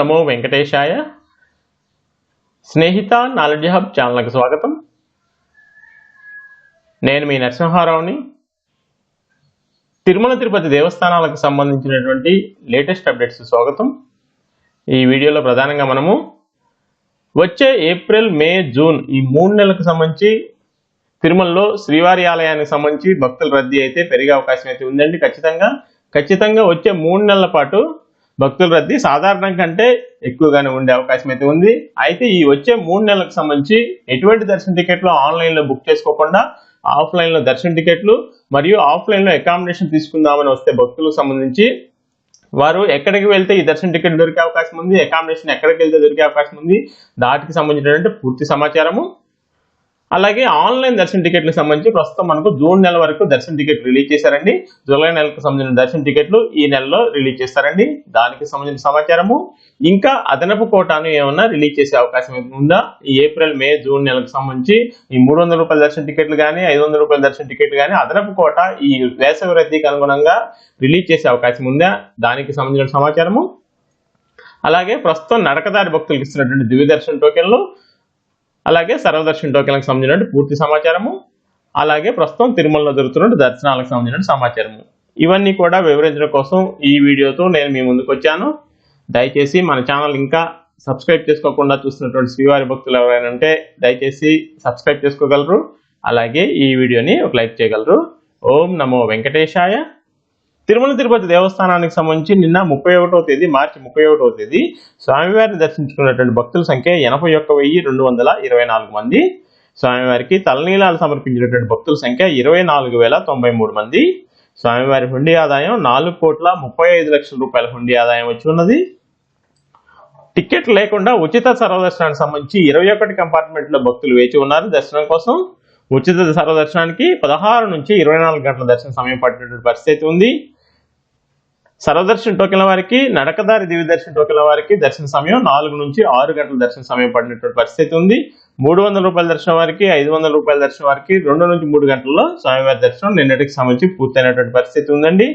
నమో వెంకటేశాయ. Snehitha knowledge hub ఛానల్కి స్వాగతం. నేను మీ నరసింహారావుని. తిరుమల తిరుపతి దేవస్థానాలకు సంబంధించినటువంటి లేటెస్ట్ అప్డేట్స్ స్వాగతం. ఈ వీడియోలో ప్రధానంగా మనము వచ్చే ఏప్రిల్ మే జూన్ ఈ మూడు నెలలకు సంబంధించి తిరుమలలో శ్రీవారి ఆలయానికి సంబంధించి భక్తుల రద్దీ అయితే పెరిగే అవకాశం అయితే ఉందండి ఖచ్చితంగా. ఖచ్చితంగా వచ్చే మూడు నెలల పాటు భక్తుల రద్దీ సాధారణం కంటే ఎక్కువగానే ఉండే అవకాశం అయితే ఉంది. అయితే ఈ వచ్చే మూడు నెలలకు సంబంధించి ఎటువంటి దర్శన టికెట్లు ఆన్లైన్లో బుక్ చేసుకోకుండా ఆఫ్లైన్లో దర్శన టికెట్లు మరియు ఆఫ్లైన్లో అకామిడేషన్ తీసుకుందామని వస్తే భక్తులకు సంబంధించి వారు ఎక్కడికి వెళ్తే ఈ దర్శన టికెట్ దొరికే అవకాశం ఉంది అకామిడేషన్ ఎక్కడికి వెళ్తే దొరికే అవకాశం ఉంది దాటికి సంబంధించినటువంటి పూర్తి సమాచారము అలాగే ఆన్లైన్ దర్శన టికెట్లకు సంబంధించి ప్రస్తుతం మనకు జూన్ నెల వరకు దర్శన టికెట్ రిలీజ్ చేశారండి. జూలై నెలకు సంబంధించిన దర్శన టికెట్లు ఈ నెలలో రిలీజ్ చేస్తారండి. దానికి సంబంధించిన సమాచారము. ఇంకా అదనపు కోటాను ఏమన్నా రిలీజ్ చేసే అవకాశం ఉందా? ఈ ఏప్రిల్ మే జూన్ నెలకు సంబంధించి ఈ మూడు వందల రూపాయల దర్శన టికెట్లు కానీ ఐదు వందల రూపాయల దర్శన టికెట్లు కానీ అదనపు కోట ఈ వేసవి రద్దీకి అనుగుణంగా రిలీజ్ చేసే అవకాశం ఉందా? దానికి సంబంధించిన సమాచారము. అలాగే ప్రస్తుతం నడకదారి భక్తులకు ఇస్తున్నటువంటి దివ్య దర్శన టోకెన్లు అలాగే సర్వదర్శన టోకెన్లకు సంబంధించిన పూర్తి సమాచారము అలాగే ప్రస్తుతం తిరుమలలో జరుగుతున్న దర్శనాలకు సంబంధించిన సమాచారము. ఇవన్నీ కూడా వివరించడం కోసం ఈ వీడియోతో నేను మీ ముందుకు వచ్చాను. దయచేసి మన ఛానల్ ఇంకా సబ్స్క్రైబ్ చేసుకోకుండా చూస్తున్నటువంటి శ్రీవారి భక్తులు ఎవరైనా ఉంటే దయచేసి సబ్స్క్రైబ్ చేసుకోగలరు. అలాగే ఈ వీడియోని ఒక లైక్ చేయగలరు. ఓం నమో వెంకటేశాయ. తిరుమల తిరుపతి దేవస్థానానికి సంబంధించి నిన్న ముప్పై ఒకటో తేదీ మార్చి ముప్పై ఒకటో తేదీ స్వామివారిని దర్శించుకున్నటువంటి భక్తుల సంఖ్య ఎనభై ఒక్క వెయ్యి రెండు వందల ఇరవై నాలుగు మంది. స్వామివారికి తలనీలాలు సమర్పించినటువంటి భక్తుల సంఖ్య ఇరవై నాలుగు వేల తొంభై మూడు మంది. స్వామివారి హుండీ ఆదాయం నాలుగు కోట్ల ముప్పై ఐదు లక్షల రూపాయల హుండీ ఆదాయం వచ్చి ఉన్నది. టికెట్ లేకుండా ఉచిత సర్వదర్శనానికి సంబంధించి ఇరవై ఒకటి కంపార్ట్మెంట్లో భక్తులు వేచి ఉన్నారు దర్శనం కోసం. ఉచిత సర్వదర్శనానికి పదహారు నుంచి ఇరవై నాలుగు గంటల దర్శన సమయం పట్టినటువంటి పరిస్థితి ఉంది. సర్వదర్శన టోకెన్ల వారికి నడకదారి దివ్య దర్శన టోకెన్ల వారికి దర్శన సమయం నాలుగు నుంచి ఆరు గంటల దర్శన సమయం పడినటువంటి పరిస్థితి ఉంది. మూడు వందల రూపాయల దర్శనం వారికి ఐదు వందల రూపాయల దర్శనం వారికి రెండు నుంచి మూడు గంటల్లో స్వామివారి దర్శనం నిన్నటికి సంబంధించి పూర్తయినటువంటి పరిస్థితి ఉందండి.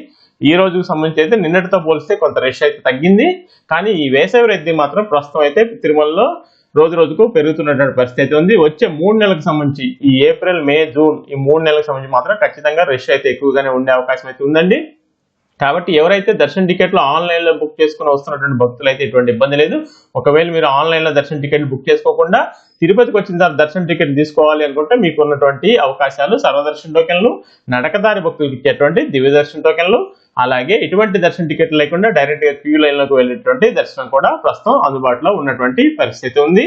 ఈ రోజుకు సంబంధించి అయితే నిన్నటితో పోలిస్తే కొంత రష్ అయితే తగ్గింది. కానీ ఈ వేసవి రద్దీ మాత్రం ప్రస్తుతం అయితే తిరుమలలో రోజు రోజుకు పెరుగుతున్నటువంటి పరిస్థితి ఉంది. వచ్చే మూడు నెలలకు సంబంధించి ఈ ఏప్రిల్ మే జూన్ ఈ మూడు నెలలకు సంబంధించి మాత్రం ఖచ్చితంగా రష్ అయితే ఎక్కువగానే ఉండే అవకాశం అయితే ఉందండి. కాబట్టి ఎవరైతే దర్శన టికెట్లు ఆన్లైన్లో బుక్ చేసుకుని వస్తున్నటువంటి భక్తులు అయితే ఎటువంటి ఇబ్బంది లేదు. ఒకవేళ మీరు ఆన్లైన్లో దర్శన టికెట్ బుక్ చేసుకోకుండా తిరుపతికి వచ్చిన తర్వాత దర్శన టికెట్ తీసుకోవాలి అనుకుంటే మీకు ఉన్నటువంటి అవకాశాలు సర్వదర్శన టోకెన్లు నడకదారి భక్తులకు ఇచ్చేటువంటి దివ్య దర్శన టోకెన్లు అలాగే ఎటువంటి దర్శన టికెట్ లేకుండా డైరెక్ట్గా క్యూ లైన్లోకి వెళ్ళేటువంటి దర్శనం కూడా ప్రస్తుతం అందుబాటులో ఉన్నటువంటి పరిస్థితి ఉంది.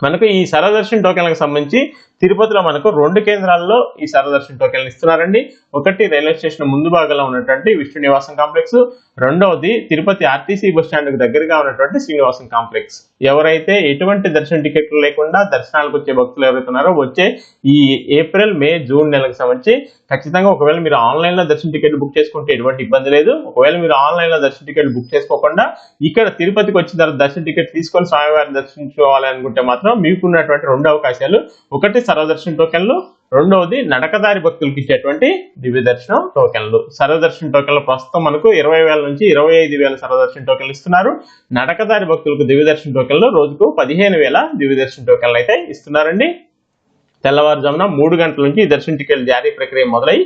మనకు ఈ సర్వదర్శన్ టోకెన్లకు సంబంధించి తిరుపతిలో మనకు రెండు కేంద్రాల్లో ఈ సర్వదర్శన్ టోకెన్లు ఇస్తున్నారండి. ఒకటి రైల్వే స్టేషన్ ముందు భాగంలో ఉన్నటువంటి విష్ణు నివాసం కాంప్లెక్స్. రెండవది తిరుపతి ఆర్టీసీ బస్ స్టాండ్కు దగ్గరగా ఉన్నటువంటి శ్రీనివాసం కాంప్లెక్స్. ఎవరైతే ఎటువంటి దర్శన టికెట్లు లేకుండా దర్శనాలకు వచ్చే భక్తులు ఎవరైతే ఉన్నారో వచ్చే ఈ ఏప్రిల్ మే జూన్ నెలకు సంబంధించి ఖచ్చితంగా ఒకవేళ మీరు ఆన్లైన్లో దర్శన టికెట్ బుక్ చేసుకుంటే ఎటువంటి ఇబ్బంది లేదు. ఒకవేళ మీరు ఆన్లైన్లో దర్శన టికెట్ బుక్ చేసుకోకుండా ఇక్కడ తిరుపతికి వచ్చిన తర్వాత దర్శన టికెట్ తీసుకొని స్వామివారిని దర్శించుకోవాలి అనుకుంటే మాత్రం మీకున్నటువంటి రెండు అవకాశాలు. ఒకటి సర్వదర్శన టోకెన్లు. రెండవది నడకదారి భక్తులకు ఇచ్చేటువంటి దివ్య దర్శనం టోకెన్లు. సర్వదర్శన టోకెన్లు ప్రస్తుతం మనకు ఇరవై వేల నుంచి ఇరవై ఐదు వేల సర్వదర్శన టోకెన్లు ఇస్తున్నారు. నడకదారి భక్తులకు దివ్యదర్శన టోకెన్లు రోజుకు పదిహేను వేల దివ్య దర్శన టోకెన్లు అయితే ఇస్తున్నారండి. తెల్లవారుజామున మూడు గంటల నుంచి దర్శన టికెట్ జారీ ప్రక్రియ మొదలై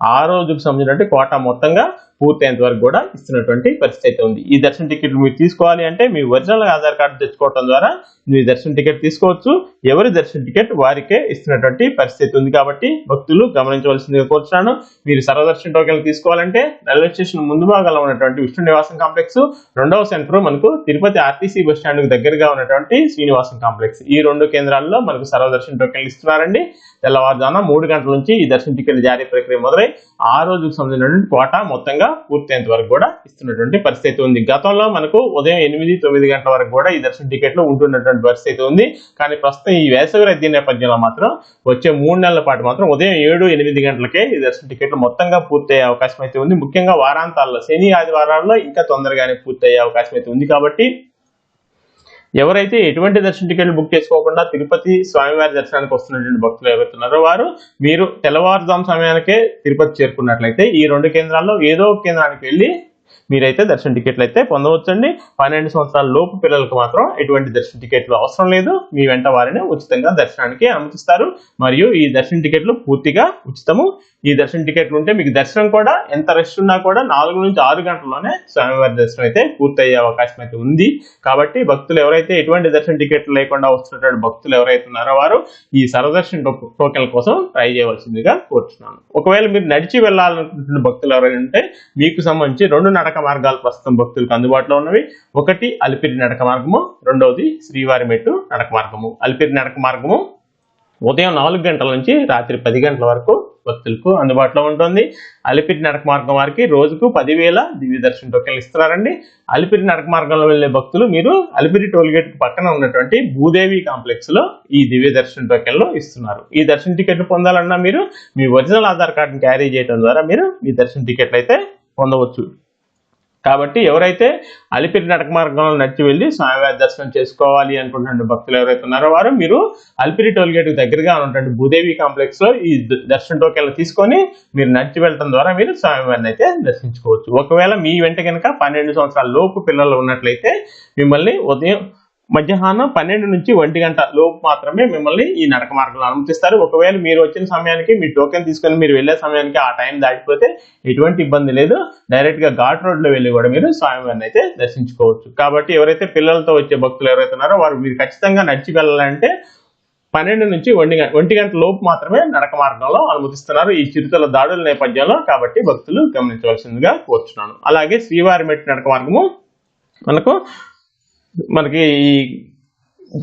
ఆ రోజుకు సంబంధించినటువంటి కోటా మొత్తంగా పూర్తయ్యేంత వరకు కూడా ఇస్తున్నటువంటి పరిస్థితి అయితే ఉంది. ఈ దర్శన టికెట్ మీరు తీసుకోవాలి అంటే మీ ఒరిజినల్ ఆధార్ కార్డు తెచ్చుకోవడం ద్వారా మీ దర్శన టికెట్ తీసుకోవచ్చు. ఎవరి దర్శన టికెట్ వారికే ఇస్తున్నటువంటి పరిస్థితి ఉంది కాబట్టి భక్తులు గమనించవలసిందిగా కోరుతున్నాను మీరు సర్వదర్శన టోకెన్లు తీసుకోవాలంటే రైల్వే స్టేషన్ ముందు భాగంలో ఉన్నటువంటి విష్ణు నివాసం కాంప్లెక్స్ రెండవ సెంటర్ మనకు తిరుపతి ఆర్టీసీ బస్ స్టాండ్ దగ్గరగా ఉన్నటువంటి శ్రీనివాసం కాంప్లెక్స్. ఈ రెండు కేంద్రాల్లో మనకు సర్వదర్శన టోకెన్లు ఇస్తున్నారండి. తెల్లవారుజామున మూడు గంటల నుంచి ఈ దర్శన టికెట్ జారీ ప్రక్రియ మొదలై ఆ రోజుకు సంబంధించినటువంటి కోటా మొత్తంగా పూర్తయ్యేంత వరకు కూడా ఇస్తున్నటువంటి పరిస్థితి ఉంది. గతంలో మనకు ఉదయం ఎనిమిది తొమ్మిది గంటల వరకు కూడా ఈ దర్శన టికెట్లు ఉంటున్నటువంటి పరిస్థితి ఉంది. కానీ ప్రస్తుతం ఈ వేసవి రద్దీ నేపథ్యంలో మాత్రం వచ్చే మూడు నెలల పాటు మాత్రం ఉదయం ఏడు ఎనిమిది గంటలకే ఈ దర్శన టికెట్లు మొత్తంగా పూర్తయ్యే అవకాశం అయితే ఉంది. ముఖ్యంగా వారాంతాల్లో శని ఆదివారాల్లో ఇంకా తొందరగానే పూర్తయ్యే అవకాశం అయితే ఉంది కాబట్టి ఎవరైతే ఎటువంటి దర్శన టికెట్లు బుక్ చేసుకోకుండా తిరుపతి స్వామివారి దర్శనానికి వస్తున్నటువంటి భక్తులు ఎవరుతున్నారో వారు మీరు తెల్లవారుజాము సమయానికే తిరుపతి చేరుకున్నట్లయితే ఈ రెండు కేంద్రాల్లో ఏదో ఒక కేంద్రానికి వెళ్ళి మీరైతే దర్శన టికెట్లు అయితే పొందవచ్చండి. పన్నెండు సంవత్సరాల లోపు పిల్లలకు మాత్రం ఎటువంటి దర్శన టికెట్లు అవసరం లేదు. మీ వెంట వారిని ఉచితంగా దర్శనానికి అనుమతిస్తారు. మరియు ఈ దర్శన టికెట్లు పూర్తిగా ఉచితము. ఈ దర్శన టికెట్లు ఉంటే మీకు దర్శనం కూడా ఎంత రష్ ఉన్నా కూడా నాలుగు నుంచి ఆరు గంటల్లోనే స్వామివారి దర్శనం అయితే పూర్తయ్యే అవకాశం అయితే ఉంది. కాబట్టి భక్తులు ఎవరైతే ఎటువంటి దర్శన టికెట్లు లేకుండా వస్తున్నటువంటి భక్తులు ఎవరైతే ఉన్నారో వారు ఈ సర్వదర్శన్ టో- టోకెన్ల కోసం ట్రై చేయవలసిందిగా కోరుతున్నాను ఒకవేళ మీరు నడిచి వెళ్ళాలనుకుంటున్న భక్తులు ఎవరైనా ఉంటే మీకు సంబంధించి రెండు నడక మార్గాలు ప్రస్తుతం భక్తులకు అందుబాటులో ఉన్నవి. ఒకటి అలిపిరి నడక మార్గము. రెండవది శ్రీవారి మెట్టు నడక మార్గము. అలిపిరి నడక మార్గము ఉదయం నాలుగు గంటల నుంచి రాత్రి పది గంటల వరకు భక్తులకు అందుబాటులో ఉంటుంది. అలిపిరి నడక మార్గం వారికి రోజుకు పదివేల దివ్య దర్శన టోకెన్లు ఇస్తున్నారండి. అలిపిరి నడక మార్గంలో వెళ్ళే భక్తులు మీరు అలిపిరి టోల్గేట్ పక్కన ఉన్నటువంటి భూదేవి కాంప్లెక్స్లో ఈ దివ్య దర్శన టోకెన్లు ఇస్తున్నారు. ఈ దర్శన టికెట్లు పొందాలన్నా మీరు మీ ఒరిజినల్ ఆధార్ కార్డుని క్యారీ చేయడం ద్వారా మీరు మీ దర్శన టికెట్లు అయితే పొందవచ్చు. కాబట్టి ఎవరైతే అలిపిరి నడక మార్గంలో నడిచి వెళ్ళి స్వామివారి దర్శనం చేసుకోవాలి అనుకుంటున్న భక్తులు ఎవరైతే ఉన్నారో వారు మీరు అలిపిరి టోల్గేట్ దగ్గరగా ఉన్నటువంటి భూదేవి కాంప్లెక్స్లో ఈ ద- దర్శన టోకెన్లు తీసుకొని మీరు నడిచి వెళ్ళడం ద్వారా మీరు స్వామివారిని అయితే దర్శించుకోవచ్చు. ఒకవేళ మీ వెంట కనుక పన్నెండు సంవత్సరాల లోపు పిల్లలు ఉన్నట్లయితే మిమ్మల్ని ఉదయం మధ్యాహ్నం పన్నెండు నుంచి ఒంటి గంట లోపు మాత్రమే మిమ్మల్ని ఈ నడక మార్గంలో అనుమతిస్తారు. ఒకవేళ మీరు వచ్చిన సమయానికి మీ టోకెన్ తీసుకొని మీరు వెళ్ళే సమయానికి ఆ టైం దాటిపోతే ఎటువంటి ఇబ్బంది లేదు. డైరెక్ట్గా ఘాట్ రోడ్లో వెళ్ళి కూడా మీరు స్వామివారిని అయితే దర్శించుకోవచ్చు. కాబట్టి ఎవరైతే పిల్లలతో వచ్చే భక్తులు ఎవరైతే ఉన్నారో వారు మీరు ఖచ్చితంగా నడిచి వెళ్ళాలంటే పన్నెండు నుంచి ఒంటి గంట ఒంటి గంట లోపు మాత్రమే నడక మార్గంలో అనుమతిస్తున్నారు. ఈ చిరుతల దాడుల నేపథ్యంలో కాబట్టి భక్తులు గమనించవలసిందిగా కోరుచున్నాను. అలాగే శ్రీవారి మెట్టి నడక మార్గము మనకు మనకి ఈ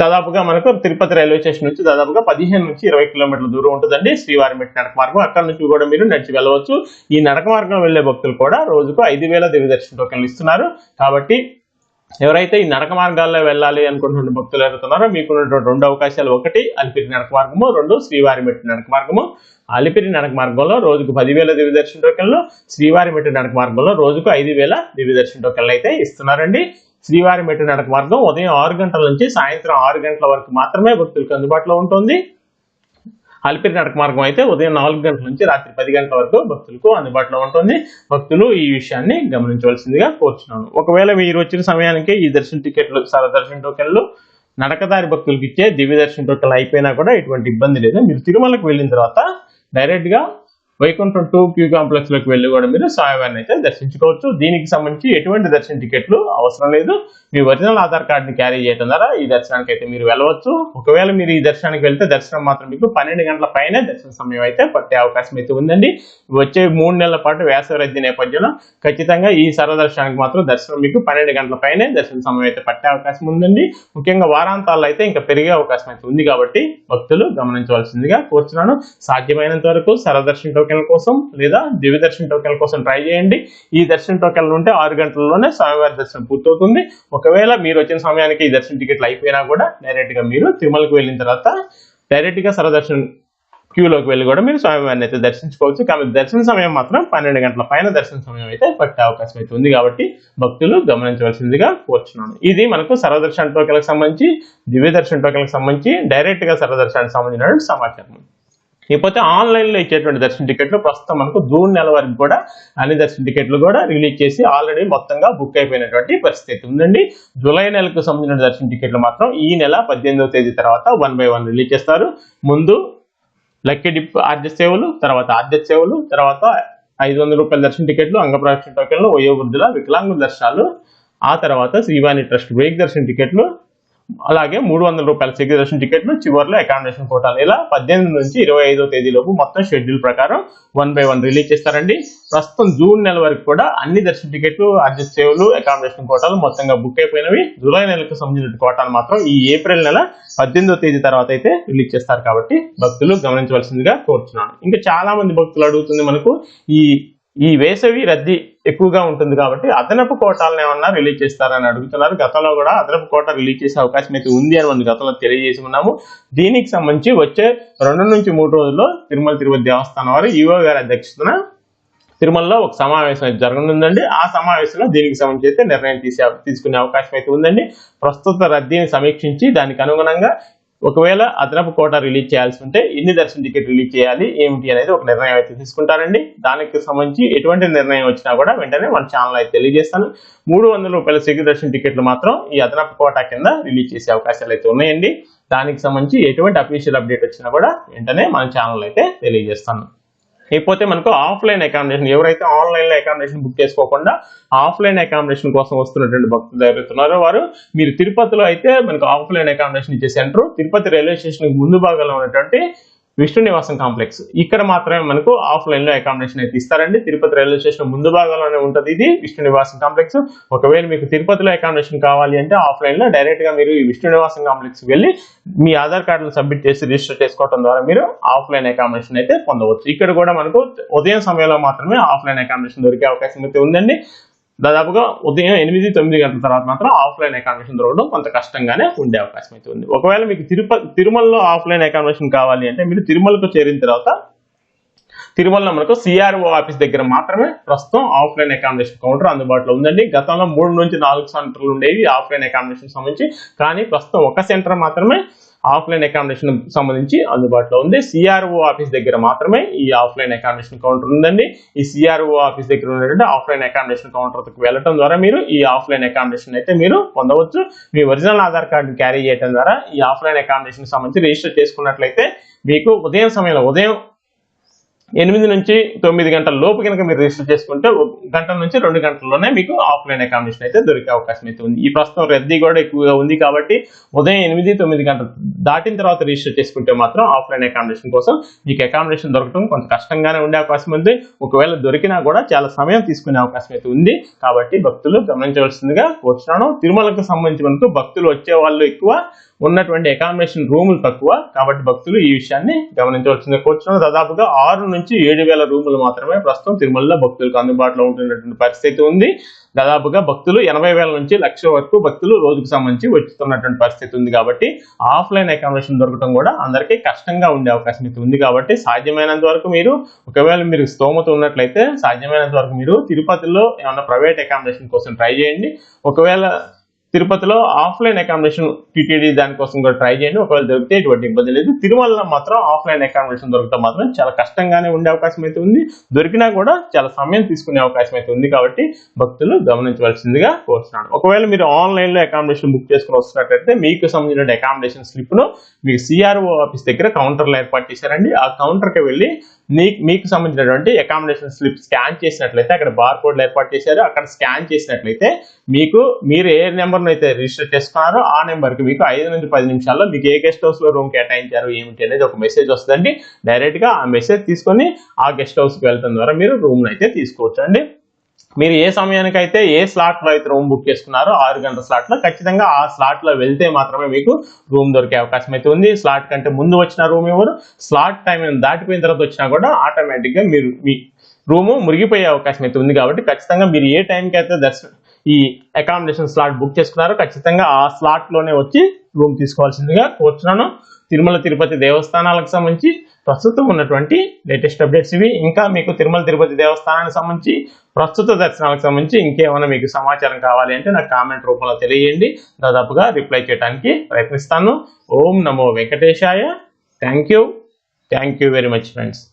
దాదాపుగా మనకు తిరుపతి రైల్వే స్టేషన్ నుంచి దాదాపుగా పదిహేను నుంచి ఇరవై కిలోమీటర్ల దూరం ఉంటుందండి శ్రీవారిమెట్టి నడక మార్గం. అక్కడ నుంచి కూడా మీరు నడిచి వెళ్ళవచ్చు. ఈ నడక మార్గం వెళ్ళే భక్తులు కూడా రోజుకు ఐదు వేల దివ్యదర్శన టోకెన్లు ఇస్తున్నారు. కాబట్టి ఎవరైతే ఈ నడక మార్గాల్లో వెళ్ళాలి అనుకుంటున్న భక్తులు ఎవరుతున్నారో మీకున్నటువంటి రెండు అవకాశాలు ఒకటి అలిపిరి నడక మార్గము రెండు శ్రీవారిమెట్టి నడక మార్గము. అలిపిరి నడక మార్గంలో రోజుకు పదివేల దివ్యదర్శన టోకెన్లు శ్రీవారి నడక మార్గంలో రోజుకు ఐదు వేల దివ్యదర్శన టోకెన్లు అయితే ఇస్తున్నారండి. శ్రీవారి మెట్టు నడక మార్గం ఉదయం ఆరు గంటల నుంచి సాయంత్రం ఆరు గంటల వరకు మాత్రమే భక్తులకు అందుబాటులో ఉంటుంది. అలిపిరి నడక మార్గం అయితే ఉదయం నాలుగు గంటల నుంచి రాత్రి పది గంటల వరకు భక్తులకు అందుబాటులో ఉంటుంది. భక్తులు ఈ విషయాన్ని గమనించవలసిందిగా కోరుచున్నాను. ఒకవేళ మీరు వచ్చిన సమయానికి ఈ దర్శన టికెట్లు సర దర్శన టోకెన్లు నడకదారి భక్తులకు ఇచ్చే దివ్య దర్శన టోకెన్లు అయిపోయినా కూడా ఎటువంటి ఇబ్బంది లేదు. మీరు తిరుమలకు వెళ్ళిన తర్వాత డైరెక్ట్గా వైకుంఠం టూ క్యూ కాంప్లెక్స్లోకి వెళ్ళి కూడా మీరు స్వామివారిని అయితే దర్శించుకోవచ్చు. దీనికి సంబంధించి ఎటువంటి దర్శన టికెట్లు అవసరం లేదు. మీ ఒరిజినల్ ఆధార్ కార్డుని క్యారీ చేయడం ద్వారా ఈ దర్శనానికి అయితే మీరు వెళ్ళవచ్చు. ఒకవేళ మీరు ఈ దర్శనానికి వెళ్తే దర్శనం మాత్రం మీకు పన్నెండు గంటల పైనే దర్శన సమయం అయితే పట్టే అవకాశం అయితే ఉందండి. వచ్చే మూడు నెలల పాటు వేసవి రద్దీ నేపథ్యంలో ఖచ్చితంగా ఈ సర్వదర్శనానికి మాత్రం దర్శనం మీకు పన్నెండు గంటల పైనే దర్శన సమయం అయితే పట్టే అవకాశం ఉందండి. ముఖ్యంగా వారాంతాల్లో అయితే ఇంకా పెరిగే అవకాశం అయితే ఉంది కాబట్టి భక్తులు గమనించవలసిందిగా కోరుచున్నాను. సాధ్యమైనంత వరకు సర్వదర్శన టోకెన్ల కోసం లేదా దివ్య దర్శన టోకెన్ల కోసం ట్రై చేయండి. ఈ దర్శన టోకెన్లు ఉంటే ఆరు గంటల్లోనే స్వామివారి దర్శనం పూర్తవుతుంది. ఒకవేళ మీరు వచ్చిన సమయానికి ఈ దర్శన టికెట్లు అయిపోయినా కూడా డైరెక్ట్గా మీరు తిరుమలకు వెళ్ళిన తర్వాత డైరెక్ట్గా క్యూలోకి వెళ్ళి కూడా మీరు స్వామివారిని అయితే దర్శించుకోవచ్చు. కానీ దర్శన సమయం మాత్రం పన్నెండు గంటల పైన దర్శన సమయం అయితే పట్టే అవకాశం అయితే ఉంది. కాబట్టి భక్తులు గమనించవలసిందిగా కోరుచున్నాను. ఇది మనకు సర్వదర్శన టోకెన్లకు సంబంధించి దివ్య దర్శన టోకెన్లకు సంబంధించి డైరెక్ట్గా సర్వదర్శనానికి సంబంధించిన సమాచారం. ఇకపోతే ఆన్లైన్లో ఇచ్చేటువంటి దర్శన టికెట్లు ప్రస్తుతం మనకు జూన్ నెల వరకు కూడా అన్ని దర్శన టికెట్లు కూడా రిలీజ్ చేసి ఆల్రెడీ మొత్తంగా బుక్ అయిపోయినటువంటి పరిస్థితి ఉందండి. జూలై నెలకు సంబంధించిన దర్శన టికెట్లు మాత్రం ఈ నెల పద్దెనిమిదవ తేదీ తర్వాత వన్ బై వన్ రిలీజ్ చేస్తారు. ముందు లక్కీ డిప్ ఆర్జ సేవలు తర్వాత ఆర్జ సేవలు తర్వాత ఐదు వందల రూపాయల దర్శన టికెట్లు అంగప్రదక్షిణ టోకెన్లు వయోవృద్ధుల వికలాంగుల దర్శనాలు ఆ తర్వాత శ్రీవాణి ట్రస్ట్ వేగ్ దర్శన టికెట్లు అలాగే మూడు వందల రూపాయల శక్తి దర్శన టికెట్లు చివరిలో అకామిడేషన్ కోటాలు ఇలా పద్దెనిమిది నుంచి ఇరవై ఐదో తేదీలోపు మొత్తం షెడ్యూల్ ప్రకారం వన్ బై వన్ రిలీజ్ చేస్తారండి. ప్రస్తుతం జూన్ నెల వరకు కూడా అన్ని దర్శన టికెట్లు అడ్జస్ట్ సేవలు అకామిడేషన్ కోటాలు మొత్తంగా బుక్ అయిపోయినవి. జూలై నెలకు సంబంధించిన కోటాలు మాత్రం ఈ ఏప్రిల్ నెల పద్దెనిమిదో తేదీ తర్వాత అయితే రిలీజ్ చేస్తారు కాబట్టి భక్తులు గమనించవలసిందిగా కోరుతున్నాను ఇంకా చాలా మంది భక్తులు అడుగుతుంది మనకు ఈ ఈ వేసవి రద్దీ ఎక్కువగా ఉంటుంది కాబట్టి అదనపు కోటాలను ఏమన్నా రిలీజ్ చేస్తారని అడుగుతున్నారు. గతంలో కూడా అదనపు కోట రిలీజ్ చేసే అవకాశం అయితే ఉంది అని మనం గతంలో తెలియజేసి ఉన్నాము. దీనికి సంబంధించి వచ్చే రెండు నుంచి మూడు రోజుల్లో తిరుమల తిరుపతి దేవస్థానం వారు ఈవో గారి అధ్యక్షతన తిరుమలలో ఒక సమావేశం అయితే జరగనుందండి. ఆ సమావేశంలో దీనికి సంబంధించి అయితే నిర్ణయం తీసే తీసుకునే అవకాశం అయితే ఉందండి. ప్రస్తుత రద్దీని సమీక్షించి దానికి అనుగుణంగా ఒకవేళ అదనపు కోటా రిలీజ్ చేయాల్సి ఉంటే ఎన్ని దర్శన టికెట్ రిలీజ్ చేయాలి ఏమిటి అనేది ఒక నిర్ణయం అయితే తీసుకుంటారండి. దానికి సంబంధించి ఎటువంటి నిర్ణయం వచ్చినా కూడా వెంటనే మన ఛానల్ అయితే తెలియజేస్తాను. మూడు వందల రూపాయల సిగ్గు దర్శన టికెట్లు మాత్రం ఈ అదనపు కోటా కింద రిలీజ్ చేసే అవకాశాలు అయితే ఉన్నాయండి. దానికి సంబంధించి ఎటువంటి అఫీషియల్ అప్డేట్ వచ్చినా కూడా వెంటనే మన ఛానల్ అయితే తెలియజేస్తాను. ఇకపోతే మనకు ఆఫ్లైన్ అకామిడేషన్ ఎవరైతే ఆన్లైన్లో అకామిడేషన్ బుక్ చేసుకోకుండా ఆఫ్లైన్ అకామిడేషన్ కోసం వస్తున్నటువంటి భక్తులు ఎవరైతున్నారో వారు మీరు తిరుపతిలో అయితే మనకు ఆఫ్లైన్ అకామిడేషన్ ఇచ్చే సెంటర్. తిరుపతి రైల్వే స్టేషన్ ముందు భాగంలో ఉన్నటువంటి విష్ణు నివాసం కాంప్లెక్స్. ఇక్కడ మాత్రమే మనకు ఆఫ్లైన్లో అకామిడేషన్ అయితే ఇస్తారండి. తిరుపతి రైల్వే స్టేషన్ ముందు భాగంలోనే ఉంటుంది ఇది విష్ణు నివాసం కాంప్లెక్స్. ఒకవేళ మీకు తిరుపతిలో అకామిడేషన్ కావాలి అంటే ఆఫ్లైన్లో డైరెక్ట్గా మీరు ఈ విష్ణు నివాసం కాంప్లెక్స్ వెళ్ళి మీ ఆధార్ కార్డును సబ్మిట్ చేసి రిజిస్టర్ చేసుకోవడం ద్వారా మీరు ఆఫ్లైన్ అకామిడేషన్ అయితే పొందవచ్చు. ఇక్కడ కూడా మనకు ఉదయం సమయంలో మాత్రమే ఆఫ్లైన్ అకామిడేషన్ దొరికే అవకాశం అయితే ఉందండి. దాదాపుగా ఉదయం ఎనిమిది తొమ్మిది గంటల తర్వాత మాత్రం ఆఫ్లైన్ అకామిడేషన్ దొరకడం కొంత కష్టంగానే ఉండే అవకాశం అయితే ఉంది. ఒకవేళ మీకు తిరుపతి తిరుమలలో ఆఫ్లైన్ అకామిడేషన్ కావాలి అంటే మీరు తిరుమలకు చేరిన తర్వాత తిరుమలలో మనకు సిఆర్ఓ ఆఫీస్ దగ్గర మాత్రమే ప్రస్తుతం ఆఫ్లైన్ అకామిడేషన్ కౌంటర్ అందుబాటులో ఉందండి. గతంలో మూడు నుంచి నాలుగు సెంటర్లు ఉండేవి ఆఫ్లైన్ అకామిడేషన్ సంబంధించి. కానీ ప్రస్తుతం ఒక సెంటర్ మాత్రమే ఆఫ్లైన్ అకామిడేషన్ సంబంధించి అందుబాటులో ఉంది. సిఆర్ఓ ఆఫీస్ దగ్గర మాత్రమే ఈ ఆఫ్లైన్ అకామిడేషన్ కౌంటర్ ఉందండి. ఈ సిఆర్ఓ ఆఫీస్ దగ్గర ఉన్నటువంటి ఆఫ్లైన్ అకామిడేషన్ కౌంటర్కి వెళ్ళడం ద్వారా మీరు ఈ ఆఫ్లైన్ అకామిడేషన్ అయితే మీరు పొందవచ్చు. మీ ఒరిజినల్ ఆధార్ కార్డు క్యారీ చేయడం ద్వారా ఈ ఆఫ్లైన్ అకామిడేషన్ సంబంధించి రిజిస్టర్ చేసుకున్నట్లయితే మీకు ఉదయం సమయంలో ఉదయం ఎనిమిది నుంచి తొమ్మిది గంటల లోపు కనుక మీరు రిజిస్టర్ చేసుకుంటే ఒక గంట నుంచి రెండు గంటల్లోనే మీకు ఆఫ్లైన్ అకామిడేషన్ అయితే దొరికే అవకాశం అయితే ఉంది. ఈ ప్రస్తుతం రద్దీ కూడా ఎక్కువగా ఉంది కాబట్టి ఉదయం ఎనిమిది తొమ్మిది గంటలు దాటిన తర్వాత రిజిస్టర్ చేసుకుంటే మాత్రం ఆఫ్లైన్ అకామిడేషన్ కోసం మీకు అకామిడేషన్ దొరకడం కొంత కష్టంగానే ఉండే అవకాశం ఉంది. ఒకవేళ దొరికినా కూడా చాలా సమయం తీసుకునే అవకాశం అయితే ఉంది. కాబట్టి భక్తులు గమనించవలసిందిగా కోరుతున్నాను తిరుమలకు సంబంధించి మనకు భక్తులు వచ్చే వాళ్ళు ఎక్కువ ఉన్నటువంటి అకామిడేషన్ రూములు తక్కువ. కాబట్టి భక్తులు ఈ విషయాన్ని గమనించవలసిందిగా కూర్చున్నాను. దాదాపుగా ఆరు నుంచి ఏడు వేల రూములు మాత్రమే ప్రస్తుతం తిరుమలలో భక్తులకు అందుబాటులో ఉంటున్నటువంటి పరిస్థితి ఉంది. దాదాపుగా భక్తులు ఎనభై వేల నుంచి లక్ష వరకు భక్తులు రోజుకు సంబంధించి వచ్చుతున్నటువంటి పరిస్థితి ఉంది కాబట్టి ఆఫ్లైన్ అకామిడేషన్ దొరకడం కూడా అందరికీ కష్టంగా ఉండే అవకాశం అయితే ఉంది కాబట్టి సాధ్యమైనంత వరకు మీరు ఒకవేళ మీరు స్తోమత ఉన్నట్లయితే సాధ్యమైనంత వరకు మీరు తిరుపతిలో ఏమైనా ప్రైవేట్ అకామిడేషన్ కోసం ట్రై చేయండి. ఒకవేళ తిరుపతిలో ఆఫ్లైన్ అకామిడేషన్ టీటీడీ దానికోసం కూడా ట్రై చేయండి. ఒకవేళ దొరికితే ఎటువంటి ఇబ్బంది లేదు. తిరుమలలో మాత్రం ఆఫ్లైన్ అకామిడేషన్ దొరకటం మాత్రం చాలా కష్టంగానే ఉండే అవకాశం అయితే ఉంది. దొరికినా కూడా చాలా సమయం తీసుకునే అవకాశం అయితే ఉంది కాబట్టి భక్తులు గమనించవలసిందిగా కోరుతున్నాను. ఒకవేళ మీరు ఆన్లైన్లో అకామిడేషన్ బుక్ చేసుకుని వస్తున్నట్లయితే మీకు సంబంధించిన అకామిడేషన్ స్లిప్ను మీకు సిఆర్ఓ ఆఫీస్ దగ్గర కౌంటర్లో ఏర్పాటు చేశారండి. ఆ కౌంటర్కి వెళ్ళి మీకు మీకు సంబంధించినటువంటి అకామిడేషన్ స్లిప్ స్కాన్ చేసినట్లయితే అక్కడ బార్ కోడ్లు ఏర్పాటు చేశారు. అక్కడ స్కాన్ చేసినట్లయితే మీకు మీరు ఏ నెంబర్ను అయితే రిజిస్టర్ చేసుకున్నారో ఆ నెంబర్కి మీకు ఐదు నుంచి పది నిమిషాల్లో మీకు ఏ గెస్ట్ హౌస్లో రూమ్ కేటాయించారు ఏమిటి అనేది ఒక మెసేజ్ వస్తుందండి. డైరెక్ట్గా ఆ మెసేజ్ తీసుకొని ఆ గెస్ట్ హౌస్కి వెళ్తాం వెళ్ళడం ద్వారా మీరు రూమ్ను అయితే తీసుకోవచ్చు అండి మీరు ఏ సమయానికి అయితే ఏ స్లాట్లో అయితే రూమ్ బుక్ చేసుకున్నారో ఆరు గంటల స్లాట్లో ఖచ్చితంగా ఆ స్లాట్లో వెళ్తే మాత్రమే మీకు రూమ్ దొరికే అవకాశం అయితే ఉంది. స్లాట్ కంటే ముందు వచ్చిన రూమ్ ఎవరు? స్లాట్ టైం దాటిపోయిన తర్వాత వచ్చినా కూడా ఆటోమేటిక్గా మీరు మీ రూము మురిగిపోయే అవకాశం అయితే ఉంది కాబట్టి ఖచ్చితంగా మీరు ఏ టైంకి అయితే దర్శనం ఈ అకామిడేషన్ స్లాట్ బుక్ చేసుకున్నారో ఖచ్చితంగా ఆ స్లాట్లోనే వచ్చి రూమ్ తీసుకోవాల్సిందిగా కూర్చున్నాను. తిరుమల తిరుపతి దేవస్థానాలకు సంబంధించి ప్రస్తుతం ఉన్నటువంటి లేటెస్ట్ అప్డేట్స్ ఇవి. ఇంకా మీకు తిరుమల తిరుపతి దేవస్థానానికి సంబంధించి ప్రస్తుత దర్శనాలకు సంబంధించి ఇంకేమైనా మీకు సమాచారం కావాలి అంటే నాకు కామెంట్ రూపంలో తెలియజేయండి. దాదాపుగా రిప్లై చేయడానికి ప్రయత్నిస్తాను. ఓం నమో వెంకటేశాయ. Thank you thank you very much friends